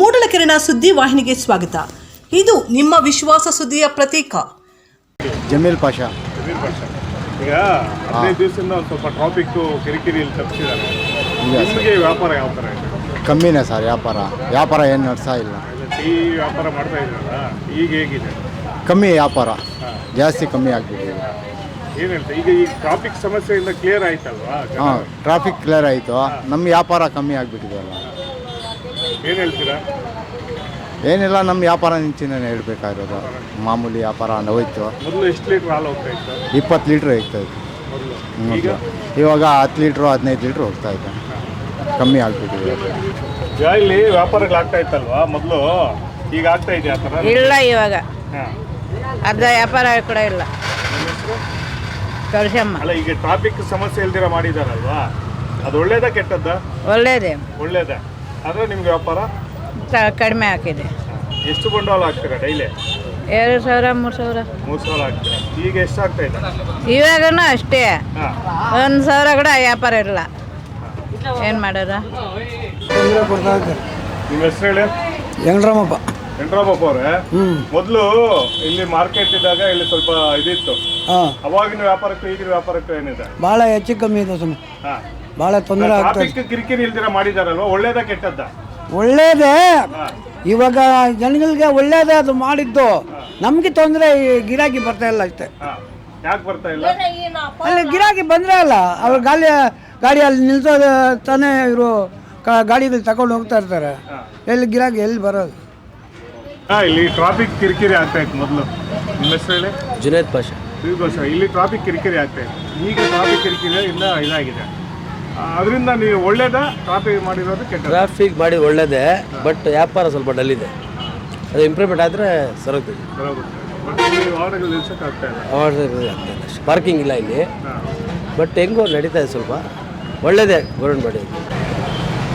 ಮೂಡಲಕೆರೆನ ಸುದ್ದಿ ವಾಹಿನಿಗೆ ಸ್ವಾಗತ. ಇದು ನಿಮ್ಮ ವಿಶ್ವಾಸ ಸುದ್ದಿಯ ಪ್ರತೀಕ. ಜಮೀಲ್ ಪಾಷಾ. ಈಗ ಹದಿನೈದು ದಿವಸದಿಂದ ಒಂದು ಸ್ವಲ್ಪ ಟ್ರಾಫಿಕ್ಕು ಕಿರಿಕಿರಿಯಲ್ಲಿ ತಪ್ಪಿಸಿದ್ದಾರೆ. ನಿಮಗೆ ವ್ಯಾಪಾರ ಯಾವ ಥರ ಇದೆ? ಕಮ್ಮಿನೇ ಸರ್ ವ್ಯಾಪಾರ. ವ್ಯಾಪಾರ ಏನು ನಡೆಸಾ ಇಲ್ಲ. ಟೀ ವ್ಯಾಪಾರ ಮಾಡ್ತಾ ಇದ್ರಲ್ಲ ಈಗ ಹೇಗಿದೆ? ಕಮ್ಮಿ ವ್ಯಾಪಾರ. ಜಾಸ್ತಿ ಕಮ್ಮಿ ಆಗ್ಬಿಟ್ಟಿದೆ. ಏನು ಹೇಳ್ತಾ ಈಗ ಈ ಟ್ರಾಫಿಕ್ ಸಮಸ್ಯೆಯಿಂದ ಕ್ಲಿಯರ್ ಆಯ್ತಲ್ವಾ ಹಾಂ ಟ್ರಾಫಿಕ್ ಕ್ಲಿಯರ್ ಆಯಿತು. ನಮ್ಮ ವ್ಯಾಪಾರ ಕಮ್ಮಿ ಆಗಿಬಿಟ್ಟಿದೆ ಅಲ್ಲ ಏನು ಹೇಳ್ತೀರಾ? ಏನಿಲ್ಲ ನಮ್ಮ ವ್ಯಾಪಾರ ನಿಂತಿನೇ ಹೇಳ್ಬೇಕಾಗಿರೋದು. ಮಾಮೂಲಿ ವ್ಯಾಪಾರ ಹೋಯ್ತು. ಮೊದಲು ಎಷ್ಟು ಲೀಟ್ರ್ ಹಾಲು ಹೋಗ್ತಾ ಇತ್ತು? ಇಪ್ಪತ್ತು ಲೀಟ್ರ್ ಹೋಗ್ತಾ ಇತ್ತು. ಮೊದಲು. ಈಗ? ಇವಾಗ ಹತ್ತು ಲೀಟ್ರು ಹದಿನೈದು ಲೀಟ್ರ್ ಹೋಗ್ತಾ ಇದೆ. ಕಮ್ಮಿ ಆಗ್ಬಿಟ್ಟಿದೆ. ಈಗ ಇಲ್ಲಿ ವ್ಯಾಪಾರಗಳು ಆಗ್ತಾ ಇತ್ತಲ್ವಾ? ಮೊದಲು ಈಗ ಆಗ್ತಾ ಇದೆ ಆ ಥರ? ಇಲ್ಲ ಇವಾಗ. ಹಾಂ. ಅರ್ಧ ವ್ಯಾಪಾರ ಕೂಡ ಇಲ್ಲ. ಕಳ್ಸಮ್ಮ ಅಲ್ಲ ಈಗ ಟ್ರಾಫಿಕ್ ಸಮಸ್ಯೆ ಇಲ್ದಿರ ಮಾಡಿದಾರಲ್ವಾ? ಅದು ಒಳ್ಳೇದಾ ಕೆಟ್ಟದ್ದಾ? ಒಳ್ಳೇದೇ. ಒಳ್ಳೇದೇ? ಆದರೆ ನಿಮ್ಗೆ ವ್ಯಾಪಾರ? ತ- ಕಡಿಮೆ ಹಾಕಿದೆ ಎಷ್ಟು ಬಂಡವಾಳ ಹಾಕ್ತೀರಾ ಡೈಲಿ? ಎರಡು ಸಾವಿರ ಮೂರು ಸಾವಿರ. ಮೂರು ಸಾವಿರ ಹಾಕ್ತೀರಾ? ಈಗ ಎಷ್ಟು ಆಗ್ತಾ ಇದೆ? ಇವಾಗನೂ ಅಷ್ಟೇ. ಹಾಂ. ಒಂದು ಸಾವಿರ ಕೂಡ ವ್ಯಾಪಾರ ಇಲ್ಲ. ಏನು ಮಾಡೋದು? ನಿಮ್ಮ ಹೆಸರು ಹೇಳಿ? ವೆಂಕಟರಾಮಪ್ಪ ವೆಂಕಟರಾಮಪ್ಪ ಅವರೇ? ಮೊದಲು ಇಲ್ಲಿ ಮಾರ್ಕೆಟ್ ಇದ್ದಾಗ ಇಲ್ಲಿ ಸ್ವಲ್ಪ ಇದಿತ್ತು. ಹಾಂ. ಅವಾಗಿನ ವ್ಯಾಪಾರಕ್ಕೂ ಈಗಿನ ವ್ಯಾಪಾರಕ್ಕೂ ಏನಿದೆ? ಭಾಳ ಹೆಚ್ಚು ಕಮ್ಮಿ ಇದೆ ಸುಮ್ಮನೆ ಹಾ. ಭಾಳ ತೊಂದರೆ ಆಗ್ತದೆ ಟ್ರಾಫಿಕ್ ಕಿರಿಕಿರಿ ಇಲ್ದಿರ ಮಾಡಿದಾರಲ್ವಾ? ಒಳ್ಳೇದಾ ಕೆಟ್ಟದ್ದ? ಒಳ್ಳೇದೇ. ಇವಾಗ ಜನಗಳಿಗೆ ಒಳ್ಳೇದೇ ಅದು ಮಾಡಿದ್ದು. ನಮಗೆ ತೊಂದರೆ ಈ ಗಿರಾಕಿ ಬರ್ತಾ ಇಲ್ಲ ಅಷ್ಟೇ. ಯಾಕೆ ಬರ್ತಾ ಇಲ್ಲ? ಅಲ್ಲಿ ಗಿರಾಕಿ ಬಂದರೆ ಅಲ್ಲ ಅವ್ರ ಗಾಡಿ ಅಲ್ಲಿ ನಿಲ್ಸೋದು ತಾನೇ ಇವರು ಗಾಡಿಗಳು ತಗೊಂಡು ಹೋಗ್ತಾ ಇರ್ತಾರೆ. ಎಲ್ಲಿ ಗಿರಾಕಿ ಎಲ್ಲಿ ಬರೋದು? ಹಾ ಇಲ್ಲಿ ಟ್ರಾಫಿಕ್ ಕಿರಿಕಿರಿ ಆಗ್ತಾ ಇತ್ತು ಮೊದಲು. ನಿಮ್ಮ ಹೆಸರು ಹೇಳಿ? ಜುನೇದ್ ಪಾಷಾ. ಇಲ್ಲಿ ಟ್ರಾಫಿಕ್ ಕಿರಿಕಿರಿ ಆಗ್ತಾ ಇತ್ತು. ಈಗ ಟ್ರಾಫಿಕ್ ಕಿರಿಕಿರಿ ಇಲ್ಲ ಇದಾಗಿದೆ. ಅದರಿಂದ ನೀವು ಒಳ್ಳೇದ ಟ್ರಾಫಿಕ್ ಮಾಡಿರೋದು ಕೆಟ್ಟ ಟ್ರಾಫಿಕ್ ಮಾಡಿ ಒಳ್ಳೇದೇ ಬಟ್ ವ್ಯಾಪಾರ ಸ್ವಲ್ಪ ಡಲ್ ಇದೆ ಅದು ಇಂಪ್ರೂವ್ಮೆಂಟ್ ಆದರೆ ಸರೋಗ್ತದೆ ಪಾರ್ಕಿಂಗ್ ಇಲ್ಲ. ಇಲ್ಲಿ. ಬಟ್ ಹೆಂಗೋ ನಡೀತಾ ಇದೆ ಸ್ವಲ್ಪ. ಒಳ್ಳೇದೇ ಗೌರ್ಮೆಂಟ್ ಮಾಡಿ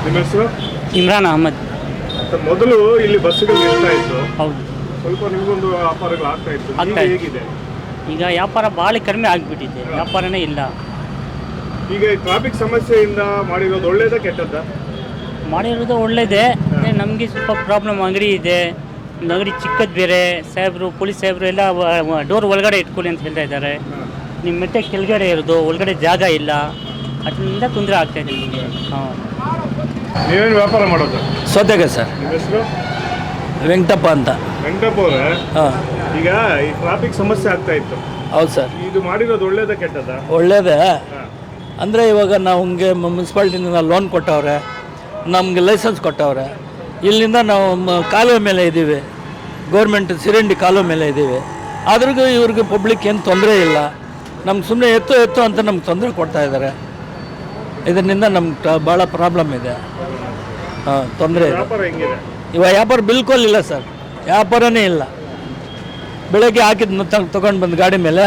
ನಿಮ್ಮ ಹೆಸರು? ಇಮ್ರಾನ್ ಅಹಮದ್. ಮೊದಲು ಇಲ್ಲಿ ಬಸ್ಸುಗಳು ನಿಲ್ತಾ ಇತ್ತು. ಹೌದು. ಸ್ವಲ್ಪ ನಿಮಗೊಂದು ವ್ಯಾಪಾರಗಳು ಆಗ್ತಾ ಇತ್ತು. ಈಗ ಆಗ್ತಾ ಹೇಗಿದೆ? ಈಗ ವ್ಯಾಪಾರ ಭಾಳ ಕಡಿಮೆ ಆಗಿಬಿಟ್ಟಿದೆ. ವ್ಯಾಪಾರನೇ ಇಲ್ಲ. ಈಗ ಈ ಟ್ರಾಫಿಕ್ ಸಮಸ್ಯೆಯಿಂದ ಮಾಡಿರೋದು ಒಳ್ಳೇದಾ ಕೆಟ್ಟದ್ದ? ಮಾಡಿರೋದು ಒಳ್ಳೇದೇ. ನಮಗೆ ಸ್ವಲ್ಪ ಪ್ರಾಬ್ಲಮ್ ಅಂಗಡಿ ಇದೆ. ಒಂದು ಅಂಗಡಿ ಚಿಕ್ಕದು ಬೇರೆ. ಸಾಹೇಬರು ಪೊಲೀಸ್ ಸಾಹೇಬರು ಎಲ್ಲ ಡೋರ್ ಒಳಗಡೆ ಇಟ್ಕೊಳ್ಳಿ ಅಂತ ಹೇಳ್ತಾ ಇದ್ದಾರೆ. ನಿಮ್ಮ ಮತ್ತೆ ಕೆಳಗಡೆ ಇರೋದು ಒಳಗಡೆ ಜಾಗ ಇಲ್ಲ. ಅದರಿಂದ ತೊಂದರೆ ಆಗ್ತಾ ಇದೆ ನಿಮಗೆ. ಹಾಂ. ನೀವೇನು ವ್ಯಾಪಾರ ಮಾಡೋದು? ಸದ್ಯಕ್ಕೆ ಸರ್. ನಿಮ್ಮ ಹೆಸರು? ವೆಂಕಟಪ್ಪ ಅಂತ. ವೆಂಕಟಪ್ಪ ಅವರೇ? ಹಾಂ. ಈಗ ಈ ಟ್ರಾಫಿಕ್ ಸಮಸ್ಯೆ ಆಗ್ತಾ ಇತ್ತು. ಹೌದು ಸರ್. ಇದು ಮಾಡಿರೋದು ಒಳ್ಳೇದ ಕೆಟ್ಟದ ಒಳ್ಳೇದೇ. ಅಂದರೆ ಇವಾಗ ನಾವು ನಮಗೆ ಮುನ್ಸಿಪಾಲ್ಟಿಯಿಂದ ಲೋನ್ ಕೊಟ್ಟವ್ರೆ ನಮಗೆ ಲೈಸೆನ್ಸ್ ಕೊಟ್ಟವ್ರೆ. ಇಲ್ಲಿಂದ ನಾವು ಕಾಲುವೆ ಮೇಲೆ ಇದ್ದೀವಿ. ಗೌರ್ಮೆಂಟ್ ಸಿರಂಡಿ ಕಾಲುವೆ ಮೇಲೆ ಇದ್ದೀವಿ. ಆದ್ರಿಗೂ ಇವ್ರಿಗೆ ಪಬ್ಲಿಕ್ ಏನು ತೊಂದರೆ ಇಲ್ಲ. ನಮ್ಗೆ ಸುಮ್ಮನೆ ಎತ್ತು ಎತ್ತು ಅಂತ ನಮ್ಗೆ ತೊಂದರೆ ಕೊಡ್ತಾ ಇದ್ದಾರೆ ಇದರಿಂದ ನಮ್ಗೆ ಭಾಳ ಪ್ರಾಬ್ಲಮ್ ಇದೆ. ಹಾಂ ತೊಂದರೆ ಇದೆ. ಇವಾಗ ವ್ಯಾಪಾರ ಬಿಲ್ಕುಲ್ ಇಲ್ಲ ಸರ್. ವ್ಯಾಪಾರನೇ ಇಲ್ಲ. ಬೆಳಗ್ಗೆ ಹಾಕಿದ್ನು ತಗೊಂಡು ಬಂದು ಗಾಡಿ ಮೇಲೆ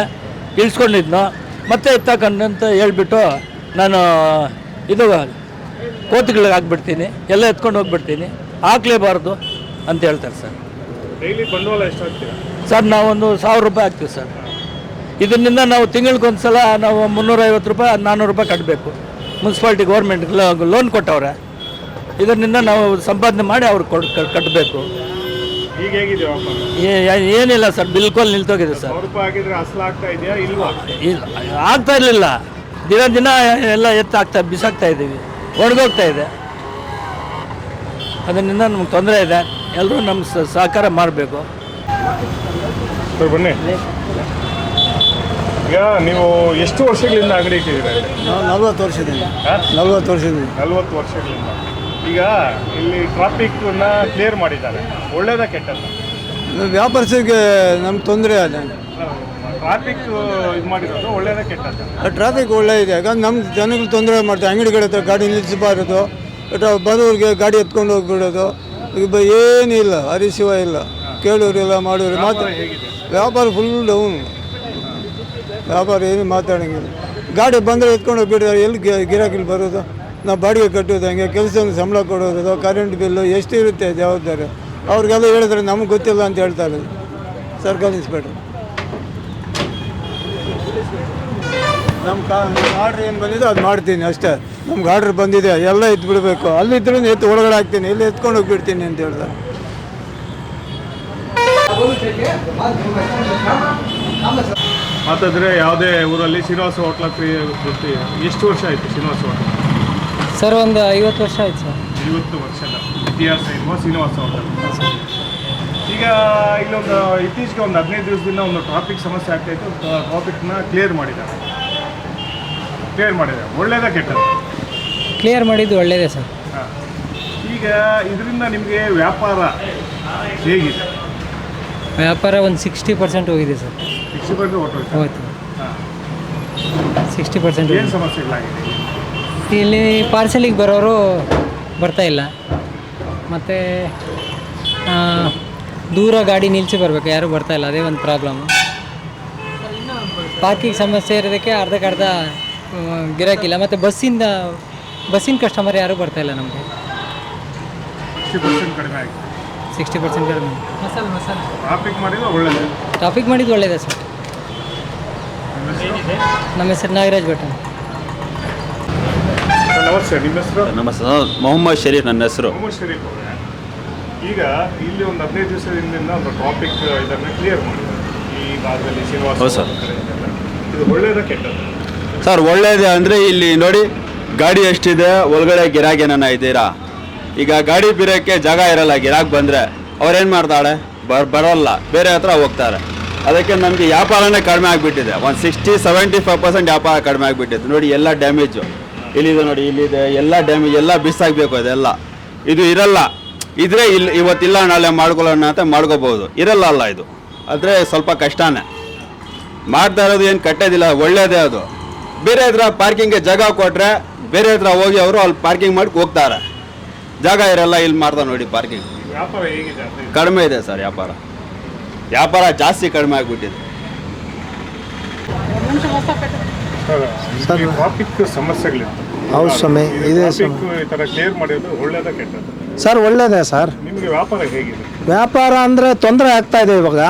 ಇಳಿಸ್ಕೊಂಡಿದ್ನು. ಮತ್ತೆ ಎತ್ತಕ್ಕಂತ ಹೇಳ್ಬಿಟ್ಟು ನಾನು ಇದು ಕೋತಿಗಳಿಗೆ ಹಾಕ್ಬಿಡ್ತೀನಿ ಎಲ್ಲ ಎತ್ಕೊಂಡು ಹೋಗ್ಬಿಡ್ತೀನಿ ಹಾಕ್ಲೇಬಾರ್ದು ಅಂತ ಹೇಳ್ತಾರೆ ಸರ್. ಡೈಲಿ ಬಂಡವಾಳ ಸರ್ ನಾವೊಂದು ಸಾವಿರ ರೂಪಾಯಿ ಹಾಕ್ತೀವಿ ಸರ್. ಇದರಿಂದ ನಾವು ತಿಂಗಳಿಗೊಂದು ಸಲ ನಾವು ಮುನ್ನೂರೈವತ್ತು ರೂಪಾಯಿ ನಾನ್ನೂರು ರೂಪಾಯಿ ಕಟ್ಟಬೇಕು ಮುನ್ಸಿಪಾಲ್ಟಿ ಗೌರ್ಮೆಂಟ್ ಲೋನ್ ಕೊಟ್ಟವ್ರೆ. ಇದರಿಂದ ನಾವು ಸಂಪಾದನೆ ಮಾಡಿ ಅವ್ರಿಗೆ ಕೊಡ್ ಕಟ್ಟಬೇಕು ಈಗ ಹೇಗಿದೆ ವ್ಯಾಪಾರ ಏ- ಏನಿಲ್ಲ ಸರ್ ಬಿಲ್ಕುಲ್ ನಿಲ್ತೋಗಿದೆ ಸರ್. ಸಾವಿರ ರೂಪಾಯಿ ಹಾಕಿದ್ರೆ ಅಸಲು ಆಗ್ತಾ ಇದೆಯಾ ಇಲ್ವಾ? ಇಲ್ಲ ಆಗ್ತಾ ಇರಲಿಲ್ಲ. ದಿನ ದಿನ ಎಲ್ಲ ಎತ್ತಾಗ್ತಾ ಬಿಸಾಕ್ತಾ ಇದ್ದೀವಿ. ಒಣಗೋಗ್ತಾ ಇದೆ. ಅದರಿಂದ ನಮ್ಗೆ ತೊಂದರೆ ಇದೆ. ಎಲ್ಲರೂ ನಮ್ಮ ಸಹಕಾರ ಮಾಡಬೇಕು. ಸರ್ ಬನ್ನಿ. ಈಗ ನೀವು ಎಷ್ಟು ವರ್ಷಗಳಿಂದ ಅಂಗಡಿ ಇಟ್ಟಿದ್ದೀರಾ ನಾವು ನಲ್ವತ್ತು ವರ್ಷದಿಂದ? ನಲ್ವತ್ತು ವರ್ಷದಿಂದ. ನಲ್ವತ್ತು ವರ್ಷಗಳಿಂದ. ಈಗ ಇಲ್ಲಿ ಟ್ರಾಫಿಕ್ ಕ್ಲಿಯರ್ ಮಾಡಿದ್ದಾರೆ. ಒಳ್ಳೇದ ಕೆಟ್ಟದ ವ್ಯಾಪಾರಸ್ಥರಿಗೆ ನಮ್ಗೆ ತೊಂದರೆ ಅದ ಟ್ರಾಫಿಕ್ ಇದು ಮಾಡಿರೋದು ಒಳ್ಳೇದ ಕೆಟ್ಟದ್ದ? ಟ್ರಾಫಿಕ್ ಒಳ್ಳೆ ಇದೆ. ಯಾಕಂದ್ರೆ ನಮ್ಮ ಜನಗಳು ತೊಂದರೆ ಮಾಡ್ತಾರೆ. ಅಂಗಡಿಗಳ ಹತ್ರ ಗಾಡಿ ನಿಲ್ಲಿಸಬಾರದು ಬರೋರಿಗೆ ಗಾಡಿ ಎತ್ಕೊಂಡು ಹೋಗ್ಬಿಡೋದು. ಈಗ ಏನಿಲ್ಲ ಹರಿಸುವ ಇಲ್ಲ. ಕೇಳೋರಿಲ್ಲ ಮಾಡೋರು ಮಾತ್ರ ವ್ಯಾಪಾರ ಫುಲ್ ಡೌನ್ ವ್ಯಾಪಾರ ಏನು ಮಾತಾಡೋಂಗಿಲ್ಲ. ಗಾಡಿ ಬಂದರೆ ಎತ್ಕೊಂಡು ಹೋಗ್ಬಿಡ್ತಾರೆ. ಎಲ್ಲಿ ಗಿರಾಕಿಲ್ಲಿ ಗಿರಾಕಿಲಿ ಬರೋದು? ನಾವು ಬಾಡಿಗೆ ಕಟ್ಟೋದು ಹಂಗೆ ಕೆಲಸವನ್ನು ಸಂಬಳ ಕೊಡೋದು ಕರೆಂಟ್ ಬಿಲ್ಲು ಎಷ್ಟಿರುತ್ತೆ ಜವಾಬ್ದಾರಿ? ಅವ್ರಿಗೆಲ್ಲ ಹೇಳಿದ್ರೆ ನಮಗೆ ಗೊತ್ತಿಲ್ಲ ಅಂತ ಹೇಳ್ತಾರೆ ಸರ್ಕಲ್ ಇನ್ಸ್ಪೆಕ್ಟ್ರ್ ನಮ್ಮ ಕಾ ಆರ್ಡ್ರ್ ಏನು ಬಂದಿದೆ ಅದು ಮಾಡ್ತೀನಿ ಅಷ್ಟೇ. ನಮ್ಗೆ ಆರ್ಡ್ರ್ ಬಂದಿದೆ, ಎಲ್ಲ ಎತ್ತು ಬಿಡಬೇಕು ಅಲ್ಲಿದ್ರೂ ಎತ್ತು ಒಳಗಡೆ ಹಾಕ್ತೀನಿ, ಇಲ್ಲಿ ಎತ್ಕೊಂಡು ಹೋಗ್ಬಿಡ್ತೀನಿ ಅಂತ ಹೇಳ್ತಾರೆ. ಮತ್ತಂದ್ರೆ ಯಾವುದೇ ಊರಲ್ಲಿ ಶ್ರೀನಿವಾಸ ಹೋಟ್ಲ ಗೊತ್ತಿ ಎಷ್ಟು ವರ್ಷ ಆಯಿತು ಶ್ರೀನಿವಾಸ ಹೋಟ್ಲ? ಸರ್ ಒಂದು ಐವತ್ತು ವರ್ಷ ಆಯ್ತು ಸರ್. ಐವತ್ತು ವರ್ಷದ ಇತಿಹಾಸ ಇರುವ ಶ್ರೀನಿವಾಸ ಹೋಟೆಲ್ ಈಗ ಇಲ್ಲೊಂದು ಇತ್ತೀಚೆಗೆ ಒಂದು ಹದಿನೈದು ದಿವಸದಿಂದ ಒಂದು ಟ್ರಾಫಿಕ್ ಸಮಸ್ಯೆ ಆಗ್ತಾ ಇತ್ತು. ಟ್ರಾಫಿಕ್ನ ಕ್ಲಿಯರ್ ಮಾಡಿದ್ದಾರೆ. ಕ್ಲಿಯರ್ ಮಾಡಿದೆ ಒಳ್ಳೇದ ಕೆಟ್ಟದ್ದು? ಕ್ಲಿಯರ್ ಮಾಡಿದ್ದು ಒಳ್ಳೆಯದೇ ಸರ್. ಹಾಂ. ಈಗ ಇದರಿಂದ ನಿಮಗೆ ವ್ಯಾಪಾರ ಹೇಗಿದೆ? ವ್ಯಾಪಾರ ಒಂದು ಸಿಕ್ಸ್ಟಿ ಪರ್ಸೆಂಟ್ ಹೋಗಿದೆ ಸರ್. ಸಿಕ್ಸ್ಟಿ ಪರ್ಸೆಂಟ್ ಹೊರಟೋಯ್ತು ಹೋಯ್ತು? ಹಾಂ. ಸಿಕ್ಸ್ಟಿ ಪರ್ಸೆಂಟ್ ಏನು ಸಮಸ್ಯೆಗಳಾಗಿದೆ? ಇಲ್ಲಿ ಪಾರ್ಸೆಲಿಗೆ ಬರೋರು ಬರ್ತಾ ಇಲ್ಲ. ಮತ್ತು ದೂರ ಗಾಡಿ ನಿಲ್ಲಿಸಿ ಬರಬೇಕು. ಯಾರೂ ಬರ್ತಾ ಇಲ್ಲ. ಅದೇ ಒಂದು ಪ್ರಾಬ್ಲಮ್ಮು ಪಾರ್ಕಿಂಗ್ ಸಮಸ್ಯೆ ಇರೋದಕ್ಕೆ ಅರ್ಧಕ್ಕರ್ಧ ಗಿರಾಕಿಲ್ಲ. ಮತ್ತು ಬಸ್ಸಿಂದ ಬಸ್ಸಿನ ಕಸ್ಟಮರ್ ಯಾರೂ ಬರ್ತಾ ಇಲ್ಲ ನಮಗೆ. ಸಿಕ್ಸ್ಟಿ ಪರ್ಸೆಂಟ್ ಕಡಿಮೆ ಟಾಪಿಕ್ ಸಿಕ್ಸ್ಟಿ ಪರ್ಸೆಂಟ್ ಕಡಿಮೆ. ಮಸಾಲೆ ಮಸಾಲೆ. ಟ್ರಾಫಿಕ್ ಮಾಡಿದ್ರೆ ಒಳ್ಳೆಯದು ಟ್ರಾಫಿಕ್ ಮಾಡಿದ್ದು ಒಳ್ಳೆಯದೇ ಸರ್. ನಮ್ಮ ಹೆಸರು ನಾಗರಾಜ್ ಭಟ್ ಅಂತ. ಸರ್, ನಮಸ್ತೆ ನಿಮ್ಮ ಹೆಸರು? ನಮ್ಮ ಮೊಹಮ್ಮದ್ ಶರೀಫ್ ನನ್ನ ಹೆಸರು. ಮೊಹಮ್ಮದ್ ಶರೀಫ್ ಅವರೇ. ಈಗ ಇಲ್ಲಿ ಒಂದು ಹದಿನೈದು ದಿವಸದ ಹಿಂದಿನ ಒಂದು ಟಾಪಿಕ್ ಇದನ್ನು ಕ್ಲಿಯರ್ ಮಾಡಿದ್ದಾರೆ ಈ ಭಾಗದಲ್ಲಿ ಶ್ರೀನಿವಾಸ ಹೌದು ಸರ್. ಕಡೆ ಇದೆಲ್ಲ. ಇದು ಒಳ್ಳೇದ ಕೆಟ್ಟದ್ದು? ಸರ್ ಒಳ್ಳೇದೇ ಅಂದರೆ ಇಲ್ಲಿ ನೋಡಿ ಗಾಡಿ ಎಷ್ಟಿದೆ ಒಳಗಡೆ ಗಿರಾಕ್ ಏನಾನ ಇದ್ದೀರಾ? ಈಗ ಗಾಡಿ ಬಿರೋಕ್ಕೆ ಜಾಗ ಇರಲ್ಲ ಗಿರಾಕ್ ಬಂದರೆ. ಅವ್ರೇನು ಮಾಡ್ತಾಳೆ? ಬರ್ ಬರೋಲ್ಲ. ಬೇರೆ ಹತ್ರ ಹೋಗ್ತಾರೆ. ಅದಕ್ಕೆ ನಮಗೆ ವ್ಯಾಪಾರನೇ ಕಡಿಮೆ ಆಗಿಬಿಟ್ಟಿದೆ. ಒಂದು ಸಿಕ್ಸ್ಟಿ ಸೆವೆಂಟಿ ಫೈವ್ ಪರ್ಸೆಂಟ್ ವ್ಯಾಪಾರ ಕಡಿಮೆ ಆಗಿಬಿಟ್ಟಿದೆ. ನೋಡಿ ಎಲ್ಲ ಡ್ಯಾಮೇಜು ಇಲ್ಲಿದೆ ನೋಡಿ ಇಲ್ಲಿದೆ. ಎಲ್ಲ ಡ್ಯಾಮೇಜ್ ಎಲ್ಲ ಬಿಸಾಕಬೇಕು ಅದೆಲ್ಲ. ಇದು ಇರಲ್ಲ. ಇದ್ರೆ ಇಲ್ಲಿ ಇವತ್ತಿಲ್ಲ ನಾಳೆ ಮಾಡ್ಕೊಳ್ಳೋಣ ಅಂತ ಮಾಡ್ಕೋಬೋದು. ಇರಲ್ಲ ಅಲ್ಲ ಇದು. ಆದರೆ ಸ್ವಲ್ಪ ಕಷ್ಟನೇ. ಮಾಡ್ತಾ ಇರೋದು ಏನು ಕಟ್ಟೋದಿಲ್ಲ ಒಳ್ಳೇದೇ ಅದು. ಬೇರೆ ಹತ್ರ ಪಾರ್ಕಿಂಗ್ಗೆ ಜಾಗ ಕೊಟ್ಟರೆ ಬೇರೆ ಹತ್ರ ಹೋಗಿ ಅವರು ಅಲ್ಲಿ ಪಾರ್ಕಿಂಗ್ ಮಾಡಿ ಹೋಗ್ತಾರೆ. ಜಾಗ ಇರಲ್ಲ ಇಲ್ಲಿ ಮಾಡ್ತಾ ನೋಡಿ ಪಾರ್ಕಿಂಗ್ ವ್ಯಾಪಾರ ಹೇಗಿದೆ ಕಡಿಮೆ ಇದೆ ಸರ್ ವ್ಯಾಪಾರ. ವ್ಯಾಪಾರ ಜಾಸ್ತಿ ಕಡಿಮೆ ಆಗಿಬಿಟ್ಟಿದೆ. ಸರ್, ಈ ಟ್ರಾಫಿಕ್ ಸಮಸ್ಯೆಗಳಿತ್ತು ಹೌದು ಸ್ವಾಮಿ, ಇದೆ ಟ್ರಾಫಿಕ್ ಈ ಥರ ಕ್ಲಿಯರ್ ಮಾಡಿರೋದು ಒಳ್ಳೇದ ಕೆಟ್ಟದ್ದು. ಸರ್ ಒಳ್ಳೇದೇ ಸರ್. ನಿಮಗೆ ವ್ಯಾಪಾರ ಹೇಗಿದೆ? ವ್ಯಾಪಾರ ಅಂದರೆ ತೊಂದರೆ ಆಗ್ತಾ ಇದೆ ಇವಾಗ.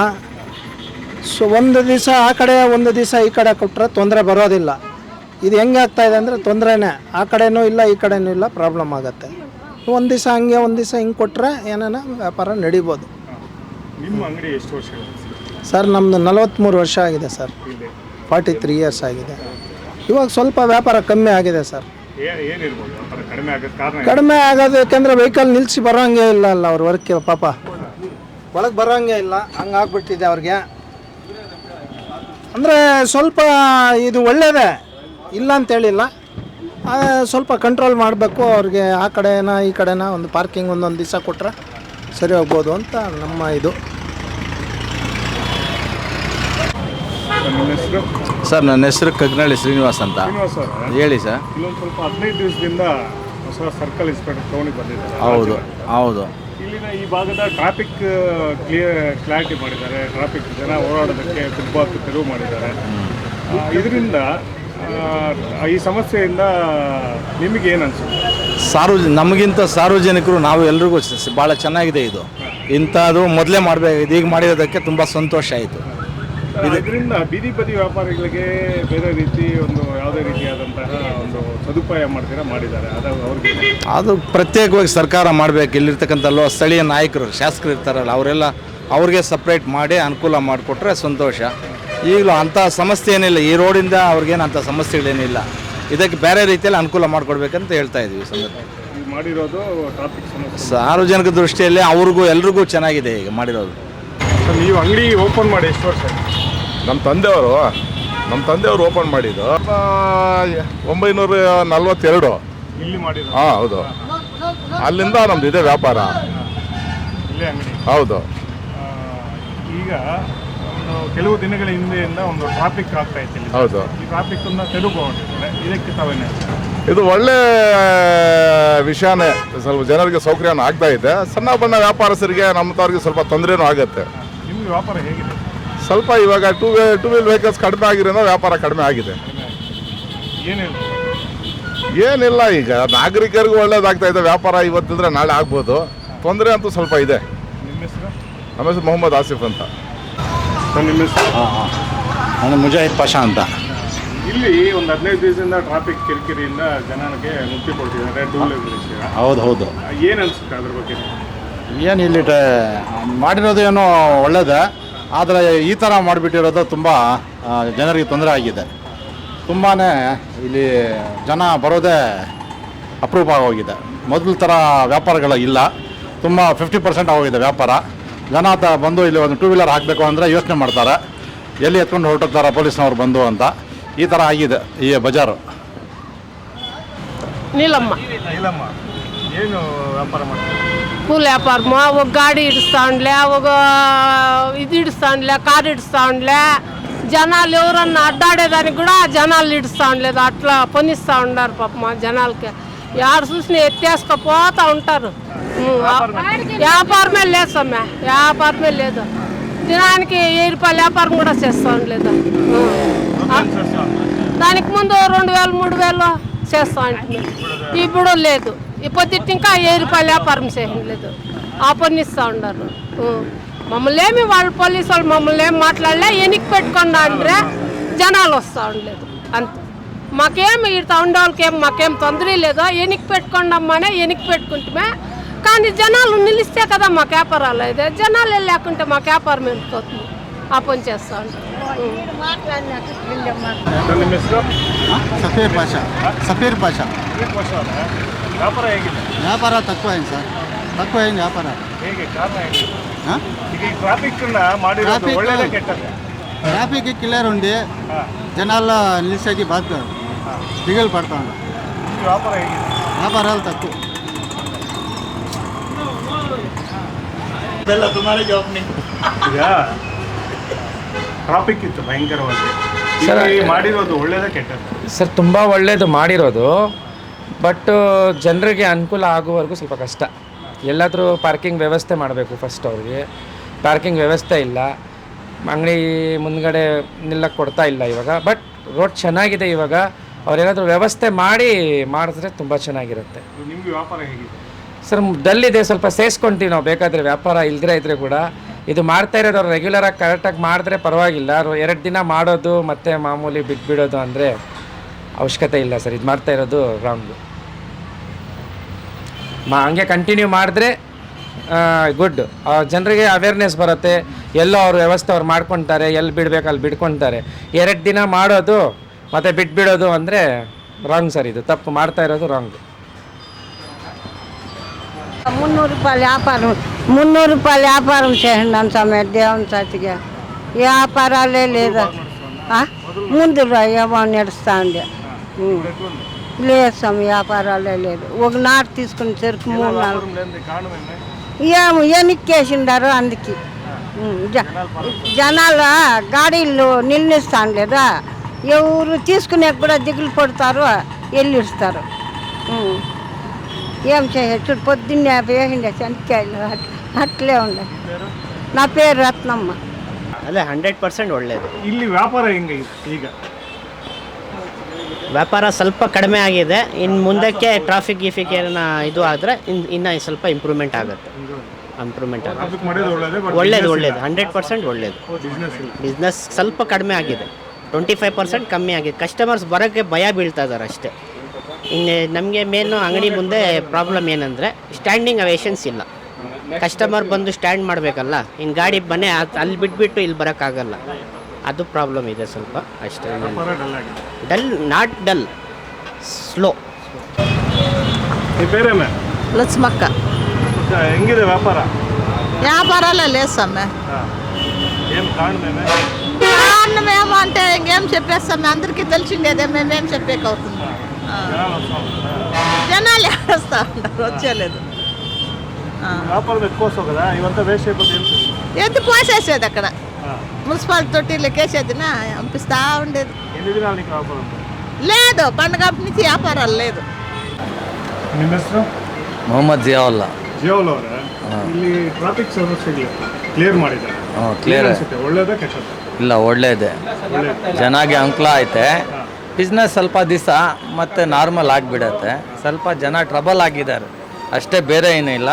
ಸೊ ಒಂದು ದಿವಸ ಆ ಕಡೆ ಒಂದು ದಿವಸ ಈ ಕಡೆ ಕೊಟ್ಟರೆ ತೊಂದರೆ ಬರೋದಿಲ್ಲ. ಇದು ಹೆಂಗೆ ಆಗ್ತಾ ಇದೆ ಅಂದರೆ ತೊಂದರೆನೇ. ಆ ಕಡೆನೂ ಇಲ್ಲ ಈ ಕಡೆನೂ ಇಲ್ಲ ಪ್ರಾಬ್ಲಮ್ ಆಗುತ್ತೆ. ಒಂದು ದಿವಸ ಹಂಗೆ ಒಂದು ದಿವಸ ಹಿಂಗೆ ಕೊಟ್ಟರೆ ಏನೇನೋ ವ್ಯಾಪಾರ ನಡಿಬೋದು. ನಿಮ್ಮ ಅಂಗಡಿ ಎಷ್ಟು ವರ್ಷ ಸರ್ ನಮ್ಮದು ನಲವತ್ತ್ಮೂರು ವರ್ಷ ಆಗಿದೆ ಸರ್. ಫಾರ್ಟಿ ತ್ರೀ ಇಯರ್ಸ್ ಆಗಿದೆ. ಇವಾಗ ಸ್ವಲ್ಪ ವ್ಯಾಪಾರ ಕಮ್ಮಿ ಆಗಿದೆ ಸರ್. ಏ- ಏನಿರ್ಬೋದು? ವ್ಯಾಪಾರ ಕಡಿಮೆ ಆಗೋದು ಕಾರಣ ಏನು? ಕಡಿಮೆ ಆಗೋದು ಯಾಕೆಂದರೆ ವೆಹಿಕಲ್ ನಿಲ್ಲಿಸಿ ಬರೋಂಗೆ ಇಲ್ಲ ಅಲ್ಲ ಅವ್ರ ವರ್ಕ್ ಪಾಪ. ಒಳಗೆ ಬರೋಂಗೆ ಇಲ್ಲ ಹಂಗೆ ಆಗ್ಬಿಟ್ಟಿದೆ ಅವ್ರಿಗೆ. ಅಂದರೆ ಸ್ವಲ್ಪ ಇದು ಒಳ್ಳೆಯದೇ ಇಲ್ಲ ಅಂತೇಳಿಲ್ಲ ಆ, ಸ್ವಲ್ಪ ಕಂಟ್ರೋಲ್ ಮಾಡಬೇಕು ಅವ್ರಿಗೆ ಆ ಕಡೆನ ಈ ಕಡೆನ ಒಂದು ಪಾರ್ಕಿಂಗ್ ಒಂದೊಂದು ದಿವಸ ಕೊಟ್ಟರೆ ಸರಿ ಹೋಗ್ಬೋದು ಅಂತ ನಮ್ಮ ಇದು. ಸರ್, ನಿಮ್ಮ ಹೆಸರು? ಸರ್ ನನ್ನ ಹೆಸರು ಕಗ್ನಳ್ಳಿ ಶ್ರೀನಿವಾಸ್ ಅಂತ. ಶ್ರೀನಿವಾಸ್ ಹೇಳಿ ಸರ್. ಇಲ್ಲೊಂದು ಸ್ವಲ್ಪ ಹದಿನೈದು ದಿವಸದಿಂದ ಹೊಸ ಸರ್ಕಲ್ ಇನ್ಸ್ಪೆಕ್ಟರ್ ಟೌನಿಗೆ ಬಂದಿದ್ದಾರೆ. ಹೌದು ಹೌದು. ಇಲ್ಲಿನ ಈ ಭಾಗದ ಟ್ರಾಫಿಕ್ ಕ್ಲಿಯರ್ ಕ್ಲಾರಿಟಿ ಮಾಡಿದ್ದಾರೆ. ಟ್ರಾಫಿಕ್ ಜನ ಓಡಾಡೋದಕ್ಕೆ ಫುಟ್ಪಾತ್ ತೆರವು ಮಾಡಿದ್ದಾರೆ. ಇದರಿಂದ ಈ ಸಮಸ್ಯೆಯಿಂದ ನಿಮಗೆ ಏನು ಅನಿಸುತ್ತೆ? ಸಾರ್ವಜ ನಮಗಿಂತ ಸಾರ್ವಜನಿಕರು ನಾವು ಎಲ್ರಿಗೂ ಭಾಳ ಚೆನ್ನಾಗಿದೆ ಇದು. ಇಂಥದ್ದು ಮೊದಲೇ ಮಾಡಬೇಕು ಈಗ ಮಾಡಿರೋದಕ್ಕೆ ತುಂಬ ಸಂತೋಷ ಆಯಿತು. ಇದರಿಂದ ಬೀದಿ ಬದಿ ವ್ಯಾಪಾರಿಗಳಿಗೆ ಬೇರೆ ರೀತಿ ಒಂದು ಯಾವುದೇ ರೀತಿಯಾದಂತಹ ಒಂದು ಸದುಪಾಯ ಮಾಡ್ತೀರಾ ಮಾಡಿದ್ದಾರೆ? ಅದು ಅವ್ರಿಗೆ ಅದು ಪ್ರತ್ಯೇಕವಾಗಿ ಸರ್ಕಾರ ಮಾಡಬೇಕು. ಇಲ್ಲಿರ್ತಕ್ಕಂಥಲ್ಲೋ ಸ್ಥಳೀಯ ನಾಯಕರು ಶಾಸಕರು ಇರ್ತಾರಲ್ಲ ಅವರೆಲ್ಲ ಅವ್ರಿಗೆ ಸಪ್ರೇಟ್ ಮಾಡಿ ಅನುಕೂಲ ಮಾಡಿಕೊಟ್ರೆ ಸಂತೋಷ. ಈಗಲೂ ಅಂಥ ಸಮಸ್ಯೆ ಏನಿಲ್ಲ. ಈ ರೋಡಿಂದ ಅವ್ರಿಗೇನು ಅಂಥ ಸಮಸ್ಯೆಗಳೇನಿಲ್ಲ. ಇದಕ್ಕೆ ಬೇರೆ ರೀತಿಯಲ್ಲಿ ಅನುಕೂಲ ಮಾಡಿಕೊಡ್ಬೇಕಂತ ಹೇಳ್ತಾ ಇದ್ದೀವಿ ಸಂದರ್ಭ. ಮಾಡಿರೋದು ಟ್ರಾಫಿಕ್ ಸಮಸ್ಯೆ. ಸಾರ್ವಜನಿಕ ದೃಷ್ಟಿಯಲ್ಲಿ ಅವ್ರಿಗೂ ಎಲ್ರಿಗೂ ಚೆನ್ನಾಗಿದೆ ಈಗ ಮಾಡಿರೋದು. ನೀವು ಅಂಗಡಿ ಓಪನ್ ಮಾಡಿ ಎಷ್ಟು ವರ್ಷ? ನಮ್ಮ ತಂದೆಯವರು ನಮ್ಮ ತಂದೆಯವರು ಓಪನ್ ಮಾಡಿದ್ದು. ಒಂಬೈನೂರ ನಲ್ವತ್ತೆರಡು ಹಾಂ ಹೌದು. ಅಲ್ಲಿಂದ ನಮ್ದು ಇದೆ ವ್ಯಾಪಾರ. ಹೌದು. ಈಗ ಕೆಲವು ದಿನಗಳ ಹಿಂದೆಯಿಂದ ಒಂದು ಟ್ರಾಫಿಕ್ ಆಗ್ತಾ ಇತ್ತು. ಹೌದು. ಈ ಟ್ರಾಫಿಕ್ ಇದಕ್ಕೆ ತಾವೇನೆ ಇದು ಒಳ್ಳೆ ವಿಷಯನೇ. ಸ್ವಲ್ಪ ಜನರಿಗೆ ಸೌಕರ್ಯನೂ ಆಗ್ತಾ ಇದೆ. ಸಣ್ಣ ಬಣ್ಣ ವ್ಯಾಪಾರಸ್ಥರಿಗೆ ನಮ್ಮತವ್ರಿಗೆ ಸ್ವಲ್ಪ ತೊಂದರೆನೂ ಆಗುತ್ತೆ. ನಿಮ್ಗೆ ವ್ಯಾಪಾರ ಹೇಗಿದೆ? ಸ್ವಲ್ಪ ಇವಾಗ two way two wheel vehicles ಕಡಿಮೆ ಆಗಿರೋದ್ರಿಂದ ವ್ಯಾಪಾರ ಕಡಿಮೆ ಆಗಿದೆ. ಏನಿಲ್ಲ. ಏನಿಲ್ಲ ಈಗ ನಾಗರಿಕರಿಗೂ ಒಳ್ಳೇದಾಗ್ತಾ ಇದೆ ವ್ಯಾಪಾರ ಇವತ್ತಿದ್ರೆ ನಾಳೆ ಆಗ್ಬೋದು. ತೊಂದರೆ ಅಂತೂ ಸ್ವಲ್ಪ ಇದೆ. ನಿಮ್ಮ ಹೆಸರು? ನಮ್ಮ ಹೆಸರು ಮೊಹಮ್ಮದ್ ಆಸಿಫ್ ಅಂತ. ಸರ್ ನಿಮ್ಮ ಹೆಸರು? ಹಾಂ ಹಾಂ. ನಾನು ಮುಜಾಹಿದ್ ಪಾಷಾ ಅಂತ. ಇಲ್ಲಿ ಒಂದು ಹದಿನೈದು ದಿವಸದಿಂದ ಟ್ರಾಫಿಕ್ ಕಿರಿಕಿರಿಯಿಂದ ಜನಕ್ಕೆ ಮುಕ್ತಿ ಕೊಡ್ತಿದ್ದಾರೆ ಹೌದು ಹೌದು. ಏನು ಅನ್ಸುತ್ತೆ ಅದ್ರ ಬಗ್ಗೆ? ಏನು ಇಲ್ಲಿ ಟ- ಮಾಡಿರೋದು ಏನೋ ಒಳ್ಳೇದೇ. ಆದರೆ ಈ ಥರ ಮಾಡಿಬಿಟ್ಟಿರೋದು ತುಂಬ ಜನರಿಗೆ ತೊಂದರೆ ಆಗಿದೆ. ತುಂಬಾ ಇಲ್ಲಿ ಜನ ಬರೋದೇ ಅಪರೂಪ ಆಗೋಗಿದೆ. ಮೊದಲ ಥರ ವ್ಯಾಪಾರಗಳು ಇಲ್ಲ. ತುಂಬ ಫಿಫ್ಟಿ ಪರ್ಸೆಂಟ್ ಆಗೋಗಿದೆ ವ್ಯಾಪಾರ. ಜನ ತ ಬಂದು ಇಲ್ಲಿ ಒಂದು ಟೂ ವೀಲರ್ ಹಾಕಬೇಕು ಅಂದರೆ ಯೋಚನೆ ಮಾಡ್ತಾರೆ. ಎಲ್ಲಿ ಎತ್ಕೊಂಡು ಹೊರಟೋಗ್ತಾರೆ ಪೊಲೀಸ್ನವ್ರು ಬಂದು ಅಂತ. ಈ ಥರ ಆಗಿದೆ ಈ ಬಜಾರು. ನೀಲಮ್ಮ. ನೀಲಮ್ಮ. ಏನು ವ್ಯಾಪಾರ ಮಾಡ್ತಾರೆ? పూల వ్యాపారమో ఒక గాడి ఇడుస్తాండ్లే ఒక ఇది ఇడుస్తాండ్లే కారు ఇడుస్తాండ్లే జనాలు ఎవరన్నా అడ్డాడేదానికి కూడా జనాలు ఇడుస్తాండ్లేదు అట్లా పనిస్తూ ఉన్నారు పాప మా జనాలకి. ఎవరు చూసినా ఎత్తేసుకపోతూ ఉంటారు. వ్యాపారమే. లేదు సమ్మె వ్యాపారమే లేదు. దినానికి వెయ్యి రూపాయలు వ్యాపారం కూడా చేస్తూ ఉండలేదు దానికి ముందు రెండు వేలు మూడు వేలు చేస్తూ ఉంటుంది ఇప్పుడు లేదు. ఇప్పటి ఇంకా ఏ రూపాయలు పర్మిషన్ లేదు. ఆఫర్ని ఇస్తూ ఉన్నారు. మమ్మల్ని ఏమి వాళ్ళు పోలీసు వాళ్ళు మమ్మల్ని ఏమి మాట్లాడలే వెనక్కి పెట్టుకుండా అంటే జనాలు వస్తూ ఉండలేదు అంతే. మాకేమి ఇడతా ఉండేవాళ్ళకి ఏం మాకేం తొందర లేదో? వెనక్కి పెట్టుకోండమ్మానే వెనక్కి పెట్టుకుంటామే. కానీ జనాలు నిలిస్తే కదా మా వ్యాపారాలు అయితే. జనాలు లేకుంటే మా వ్యాపారం వెళ్ళిపోతుంది ఆ పని చేస్తా ఉంటాం సఫేర్ భాష సఫేర్ భాష ವ್ಯಾಪಾರ ಹೇಗಿದೆ? ವ್ಯಾಪಾರ ತక్కుವ ಏನು ಸರ್? ತಕ್ಕೋ ಏನು ವ್ಯಾಪಾರ? ಹೇಗೆ ಕಾರಣ ಹೇಗೆ? ಹಾಂ? ಈಗ ಈ ಟ್ರಾಫಿಕ್ನ ಮಾಡಿರೋದು Traffic- ಒಳ್ಳೇದೇ ಕೆಟ್ಟದ್ದು? ట్రాఫిక్ క్లియర్ ఉంది జనాల నిలిచేకి బాధ ಈ ವ್ಯಾಪಾರ ಹೇಗಿದೆ? ವ್ಯಾಪಾರ తక్కువ ತಕ್ಕು. तुम्हारा जॉब नहीं ಈಗ ಟ್ರಾಫಿಕ್ ಇತ್ತು ಭಯಂಕರವಾಗಿ. ಸರ್, ಮಾಡಿರೋದು ಒಳ್ಳೇದ ಕೆಟ್ಟದ್ದು? ಸರ್ ತುಂಬ ಒಳ್ಳೇದು ಮಾಡಿರೋದು. ಬಟ್ ಜನರಿಗೆ ಅನುಕೂಲ ಆಗುವವರೆಗೂ ಸ್ವಲ್ಪ ಕಷ್ಟ. ಎಲ್ಲಾದರೂ ಪಾರ್ಕಿಂಗ್ ವ್ಯವಸ್ಥೆ ಮಾಡಬೇಕು ಫಸ್ಟ್ ಅವ್ರಿಗೆ. ಪಾರ್ಕಿಂಗ್ ವ್ಯವಸ್ಥೆ ಇಲ್ಲ. ಅಂಗಡಿ ಮುಂದ್ಗಡೆ ನಿಲ್ಲಕ್ಕೆ ಕೊಡ್ತಾ ಇಲ್ಲ ಇವಾಗ. ಬಟ್ ರೋಡ್ ಚೆನ್ನಾಗಿದೆ ಇವಾಗ. ಅವ್ರೇನಾದರೂ ವ್ಯವಸ್ಥೆ ಮಾಡಿ ಮಾಡಿದ್ರೆ ತುಂಬ ಚೆನ್ನಾಗಿರುತ್ತೆ. ನಿಮ್ಗೆ ವ್ಯಾಪಾರ ಹೇಗಿದೆ? ಸರ್ ಡಲ್ಲಿದೆ ಸ್ವಲ್ಪ ಸೇರಿಸ್ಕೊಂತೀವಿ ನಾವು. ಬೇಕಾದರೆ ವ್ಯಾಪಾರ ಇಲ್ಲದೇ ಇದ್ದರೆ ಕೂಡ. ಇದು ಮಾಡ್ತಾ ಇರೋದು ಅವ್ರು ರೆಗ್ಯುಲರಾಗಿ ಕರೆಕ್ಟಾಗಿ ಮಾಡಿದ್ರೆ ಪರವಾಗಿಲ್ಲ. ಎರಡು ದಿನ ಮಾಡೋದು ಮತ್ತು ಮಾಮೂಲಿ ಬಿಟ್ಬಿಡೋದು ಅಂದರೆ ಅವಶ್ಯಕತೆ ಇಲ್ಲ ಸರ್ ಇದು ಮಾಡ್ತಾ ಇರೋದು ರಾಂಗು ಮಾ ಹಂಗೆ ಕಂಟಿನ್ಯೂ ಮಾಡಿದ್ರೆ ಗುಡ್ ಜನರಿಗೆ ಅವೇರ್ನೆಸ್ ಬರುತ್ತೆ ಎಲ್ಲೋ ಅವ್ರ ವ್ಯವಸ್ಥೆ ಅವ್ರು ಮಾಡ್ಕೊತಾರೆ ಎಲ್ಲಿ ಬಿಡ್ಬೇಕು ಅಲ್ಲಿ ಬಿಡ್ಕೊತಾರೆ ಎರಡು ದಿನ ಮಾಡೋದು ಮತ್ತು ಬಿಟ್ಬಿಡೋದು ಅಂದರೆ ರಾಂಗ್ ಸರ್ ಇದು ತಪ್ಪು ಮಾಡ್ತಾ ಇರೋದು ರಾಂಗ್ మున్నూరు రూపాయల వ్యాపారం మున్నూరు రూపాయల వ్యాపారం చేయండి స్వామి దేవుని సతిగా వ్యాపారాలే లేదా ఆ? ముందు రా ఏమో నడుస్తా ఉండే ఉం. లేదు స్వామి వ్యాపారాలే లేదు ఒక నాటు తీసుకుని చెరుకు మూడు నాలుగు ಕಾರಣ ಏನು ఏమో ఎనిక్కేసిండారు అందుకే ఉం. జ- జనాలు గాడీలు నిలిస్తాను లేదా ఎవరు తీసుకునే కూడా దిగులు పడతారు వెళ్ళిస్తారు ఉం. ఏం చేయొచ్చు చూడు పొద్దున్నే వేసిండే శనక్కాయలు అట్- అట్లే ఉండే నా పేరు రత్నమ్మ ಅದೇ ಹಂಡ್ರೆಡ್ ಪರ್ಸೆಂಟ್ ಒಳ್ಳೆಯದು ಇಲ್ಲಿ ವ್ಯಾಪಾರ ಹೆಂಗೆ ಈಗ ವ್ಯಾಪಾರ ಸ್ವಲ್ಪ ಕಡಿಮೆ ಆಗಿದೆ. ಇನ್ನು ಮುಂದಕ್ಕೆ ಟ್ರಾಫಿಕ್ ಗಿಫಿಕ್ ಏನೋ ಇದು ಆದರೆ ಇನ್ನು ಸ್ವಲ್ಪ ಇಂಪ್ರೂವ್ಮೆಂಟ್ ಆಗುತ್ತೆ. ಇಂಪ್ರೂವ್ಮೆಂಟ್ ಆಗುತ್ತೆ. ಒಳ್ಳೇದೇ ಒಳ್ಳೇದು ಹಂಡ್ರೆಡ್ ಪರ್ಸೆಂಟ್ ಒಳ್ಳೇದು. ಬಿಸ್ನೆಸ್ ಸ್ವಲ್ಪ ಕಡಿಮೆ ಆಗಿದೆ. ಟ್ವೆಂಟಿ ಫೈವ್ ಪರ್ಸೆಂಟ್ ಕಮ್ಮಿ ಆಗಿದೆ. ಕಸ್ಟಮರ್ಸ್ ಬರೋಕ್ಕೆ ಭಯ ಬೀಳ್ತಾ ಇದ್ದಾರೆ ಅಷ್ಟೇ. ಇನ್ನು ನಮಗೆ ಮೇನು ಅಂಗಡಿ ಮುಂದೆ ಪ್ರಾಬ್ಲಮ್ ಏನಂದರೆ ಸ್ಟ್ಯಾಂಡಿಂಗ್ ಅವೇಷನ್ಸ್ ಇಲ್ಲ. ಕಸ್ಟಮರ್ ಬಂದು ಸ್ಟ್ಯಾಂಡ್ ಮಾಡಬೇಕಲ್ಲ. ಇನ್ನು ಗಾಡಿ ಮನೆ ಅಲ್ಲಿ ಬಿಟ್ಬಿಟ್ಟು ಇಲ್ಲಿ ಬರೋಕ್ಕಾಗಲ್ಲ. ಅದು ಪ್ರಾಬ್ಲಮ್ ಇದೆ ಸ್ವಲ್ಪ ಅಷ್ಟೇ ವ್ಯಾಪಾರ ಡಲ್ ಆಗಿದೆ ಡಲ್ ನಾಟ್ ಡಲ್ ಸ್ಲೋ మీ పేరేమే లక్ష్మక్క ಹೆಂಗಿದೆ ವ್ಯಾಪಾರ వ్యాపారాలే లేదు సమ్మె ఏం కారణమేమే కారణం ఏమో అంటే ఇంకేం చెప్పేస్తాం అందరికీ తెలిసిండేదే మేమేం చెప్పేకి అవుతుంది జనాలు వస్తా ఉంటారా? జనాలు ఏడుస్తా ఉంటారు వచ్చేలేదు వ్యాపారం ఎక్కువ వస్తావు కదా ఇవంతా వేస్ట్ అయిపోతే ఏం చేస్తావు? ఎత్తి పోసేసేది అక్కడ ఆ. మున్సిపాలిటీ తొట్టిలోకి వేసేదిన పంపిస్తా ఉండేది ఎన్ని దినాలు నీకు వ్యాపారం ఉంటుంది లేదు పండుగ నుంచి వ్యాపారాలు లేదు ನಿಮ್ಮ ಹೆಸರು ಮೊಹಮ್ಮದ್ ಜಿಯಾವುಲ್ಲಾ ಜಿಯೋಲ್ ಅವರೇ ಇಲ್ಲಿ ಟ್ರಾಫಿಕ್ ಸಮಸ್ಯೆಗಳು ಕ್ಲಿಯರ್ ಮಾಡಿದ್ದಾರೆ ಕ್ಲಿಯರ್ ಏನ್ ಅನ್ಸುತ್ತೆ ಒಳ್ಳೇದಾ ಕೆಟ್ಟದ್ದು ಇಲ್ಲ ಒಳ್ಳೇದೆ ಜನಗೆ ಅನುಕೂಲ ಐತೆ ಬಿಸ್ನೆಸ್ ಸ್ವಲ್ಪ ದಿವಸ ಮತ್ತೆ ನಾರ್ಮಲ್ ಆಗಿಬಿಡತ್ತೆ ಸ್ವಲ್ಪ ಜನ ಟ್ರಬಲ್ ಆಗಿದ್ದಾರೆ ಅಷ್ಟೇ ಬೇರೆ ಏನೂ ಇಲ್ಲ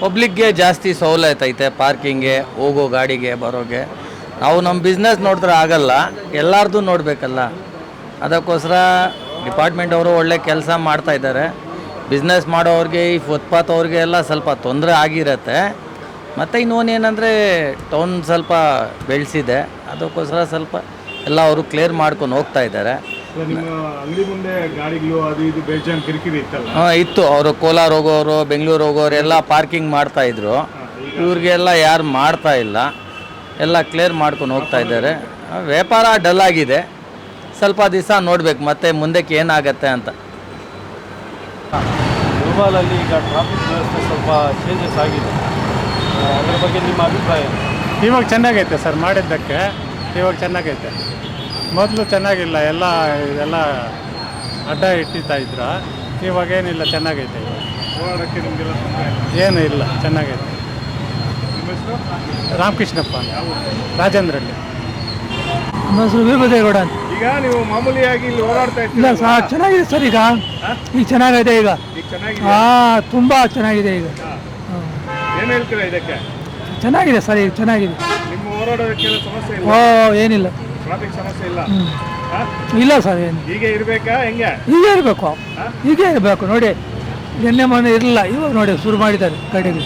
ಪಬ್ಲಿಕ್ಗೆ ಜಾಸ್ತಿ ಸವಲತ್ತು ಐತೆ ಪಾರ್ಕಿಂಗ್ಗೆ ಹೋಗೋ ಗಾಡಿಗೆ ಬರೋಗೆ ನಾವು ನಮ್ಮ ಬಿಸ್ನೆಸ್ ನೋಡಿದ್ರೆ ಆಗಲ್ಲ ಎಲ್ಲಾರ್ದು ನೋಡಬೇಕಲ್ಲ. ಅದಕ್ಕೋಸ್ಕರ ಡಿಪಾರ್ಟ್ಮೆಂಟ್ ಅವರು ಒಳ್ಳೆ ಕೆಲಸ ಮಾಡ್ತಾ ಇದ್ದಾರೆ. ಬಿಸ್ನೆಸ್ ಮಾಡೋರಿಗೆ ಈ ಫುಟ್ಪಾತ್ ಅವ್ರಿಗೆ ಎಲ್ಲ ಸ್ವಲ್ಪ ತೊಂದರೆ ಆಗಿರತ್ತೆ. ಮತ್ತು ಇನ್ನೊಂದೇನೆಂದರೆ ಟೌನ್ ಸ್ವಲ್ಪ ಬೆಳೆಸಿದೆ. ಅದಕ್ಕೋಸ್ಕರ ಸ್ವಲ್ಪ ಎಲ್ಲ ಅವರು ಕ್ಲಿಯರ್ ಮಾಡ್ಕೊಂಡು ಹೋಗ್ತಾ ಇದ್ದಾರೆ. ಹಾಂ ಇತ್ತು. ಅವರು ಕೋಲಾರ ಹೋಗೋರು ಬೆಂಗಳೂರು ಹೋಗೋರು ಎಲ್ಲ ಪಾರ್ಕಿಂಗ್ ಮಾಡ್ತಾ ಇದ್ರು. ಇವ್ರಿಗೆಲ್ಲ ಯಾರು ಮಾಡ್ತಾ ಇಲ್ಲ. ಎಲ್ಲ ಕ್ಲಿಯರ್ ಮಾಡ್ಕೊಂಡು ಹೋಗ್ತಾ ಇದ್ದಾರೆ. ವ್ಯಾಪಾರ ಡಲ್ ಆಗಿದೆ. ಸ್ವಲ್ಪ ದಿವಸ ನೋಡ್ಬೇಕು ಮತ್ತೆ ಮುಂದಕ್ಕೆ ಏನಾಗತ್ತೆ ಅಂತ. ಗ್ಲೋಬಲಲ್ಲಿ ಈಗ ಟ್ರಾಫಿಕ್ ವ್ಯವಸ್ಥೆ ಸ್ವಲ್ಪ ಚೇಂಜಸ್ ಆಗಿದೆ. ಅದ್ರ ಬಗ್ಗೆ ನಿಮ್ಮ ಅಭಿಪ್ರಾಯ ಇವಾಗ ಚೆನ್ನಾಗೈತೆ ಸರ್ ಮಾಡಿದ್ದಕ್ಕೆ. ಇವಾಗ ಚೆನ್ನಾಗೈತೆ. ಮೊದಲು ಚೆನ್ನಾಗಿಲ್ಲ. ಎಲ್ಲ ಇದೆಲ್ಲ ಅಡ್ಡ ಇಟ್ಟಿತಾ ಇದ್ರ. ಇವಾಗೇನಿಲ್ಲ ಚೆನ್ನಾಗೈತೆ ಇವಾಗ. ಓಡಾಡಕ್ಕೆ ನಿಮಗೆಲ್ಲ ಏನೂ ಇಲ್ಲ. ಏನು ಇಲ್ಲ ಚೆನ್ನಾಗೈತೆ. ಹೆಸರು ರಾಮಕೃಷ್ಣಪ್ಪ ರಾಜೇಂದ್ರಲ್ಲಿ. ನಮ್ಮ ಹೆಸರು ವೀರಭದ್ರೇಗೌಡ ಅಂತ. ಈಗ ನೀವು ಮಾಮೂಲಿಯಾಗಿ ಇಲ್ಲಿ ಓಡಾಡ್ತಾ ಇಲ್ಲ ಇರ್ತೀರಲ್ಲ ಸರ್ ಚೆನ್ನಾಗಿದೆ ಸರ್ ಈಗ. ಈಗ ಚೆನ್ನಾಗಿದೆ ಈಗ. ಈಗ ಚೆನ್ನಾಗಿದೆ? ಹಾಂ ತುಂಬ ಚೆನ್ನಾಗಿದೆ ಈಗ. ಏನು ಹೇಳ್ತೀರಾ ಇದಕ್ಕೆ? ಚೆನ್ನಾಗಿದೆ ಸರ್ ಈಗ ಚೆನ್ನಾಗಿದೆ. ನಿಮ್ಮ ಓಡಾಡೋದಕ್ಕೆಲ್ಲ ಸಮಸ್ಯೆ ಓ ಇಲ್ಲ ಏನಿಲ್ಲ. ಟ್ರಾಫಿಕ್ ಸಮಸ್ಯೆ ಇಲ್ಲ? ಹಾ? ಇಲ್ಲ ಸರ್ ಏನು ಹೀಗೆ ಇರಬೇಕಾ ಹೆಂಗೆ? ಹೀಗೆ ಇರಬೇಕು. ಹೀಗೆ ಇರಬೇಕು ನೋಡಿ. ನಿನ್ನೆ ಮೊನ್ನೆ ಇರಲಿಲ್ಲ ಇವಾಗ ನೋಡಿ ಶುರು ಮಾಡಿದ್ದಾರೆ ಗಾಡಿಗಳು